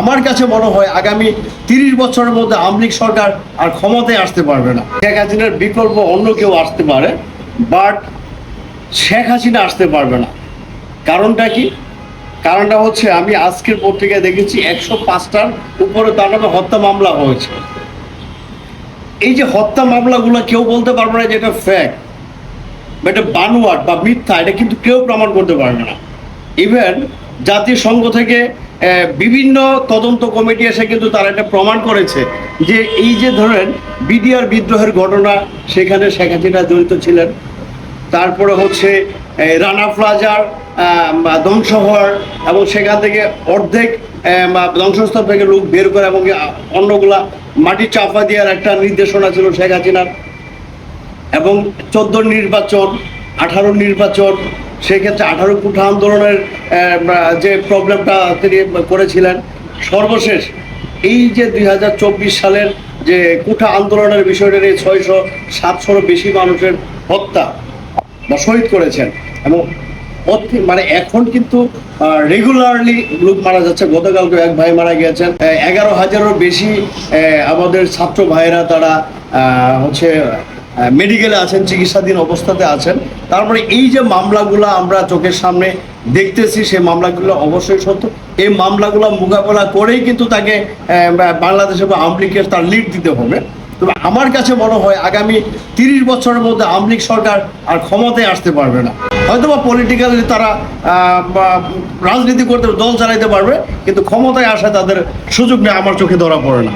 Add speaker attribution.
Speaker 1: আমার কাছে মনে হয় আগামী তিরিশ বছরের মধ্যে আমলিক সরকার আর ক্ষমতায় আসতে পারবে না। শেখ হাসিনার বিকল্প অন্য কেউ আসতে পারে বাট শেখ হাসিনা আসতে পারবে না। কারণটা কি? কারণটা হচ্ছে আমি আজকের পত্রিকায় দেখেছি একশো পাঁচটার উপরে তার নামে হত্যা মামলা হয়েছে। এই যে হত্যা মামলাগুলো কেউ বলতে পারবে না যে এটা ফ্যাক্ট বা এটা বানোয়াট, বা মিথ্যা, এটা কিন্তু কেউ প্রমাণ করতে পারবে না। ইভেন জাতিসংঘ থেকে বিভিন্ন তদন্ত কমিটি এসে কিন্তু তারা এটা প্রমাণ করেছে যে এই যে ধরেন বিডিআর বিদ্রোহের ঘটনা, সেখানে শেখ হাসিনা জড়িত ছিলেন। তারপরে হচ্ছে রানা প্লাজার ধ্বংস হওয়ার এবং সেখান থেকে অর্ধেক ধ্বংসস্থল থেকে লোক বের করে এবং অন্যগুলা মাটি চাপা দেওয়ার একটা নির্দেশনা ছিল শেখ হাসিনার। এবং চোদ্দ নির্বাচন, আঠারো নির্বাচন সেক্ষেত্রে আঠারো কুঠা আন্দোলনের যে প্রবলেমটা তিনি করেছিলেন, সর্বশেষ এই যে দুই হাজার চব্বিশ সালের যে কুঠা আন্দোলনের বিষয়টা নিয়ে ছয়শো, সাতশোরও বেশি মানুষের হত্যা বা শহীদ করেছেন এবং মানে এখন কিন্তু রেগুলারলি লোক মারা যাচ্ছে। গতকালকে এক ভাই মারা গিয়েছেন। এগারো হাজারেরও বেশি আমাদের ছাত্র ভাইরা তারা হচ্ছে মেডিকেলে আছেন, চিকিৎসাধীন অবস্থাতে আছেন। তারপরে এই যে মামলাগুলো আমরা চোখের সামনে দেখতেছি, সেই মামলাগুলো অবশ্যই সত্য। এই মামলাগুলো মোকাবেলা করেই কিন্তু তাকে বাংলাদেশে বা আওয়ামী তার লিড দিতে হবে। তবে আমার কাছে মনে হয় আগামী তিরিশ বছরের মধ্যে আওয়ামী সরকার আর ক্ষমতায় আসতে পারবে না। হয়তো বা পলিটিক্যালি তারা রাজনীতি করতে দল চালাইতে পারবে, কিন্তু ক্ষমতায় আসা তাদের সুযোগ নেই আমার চোখে ধরা পড়ে না।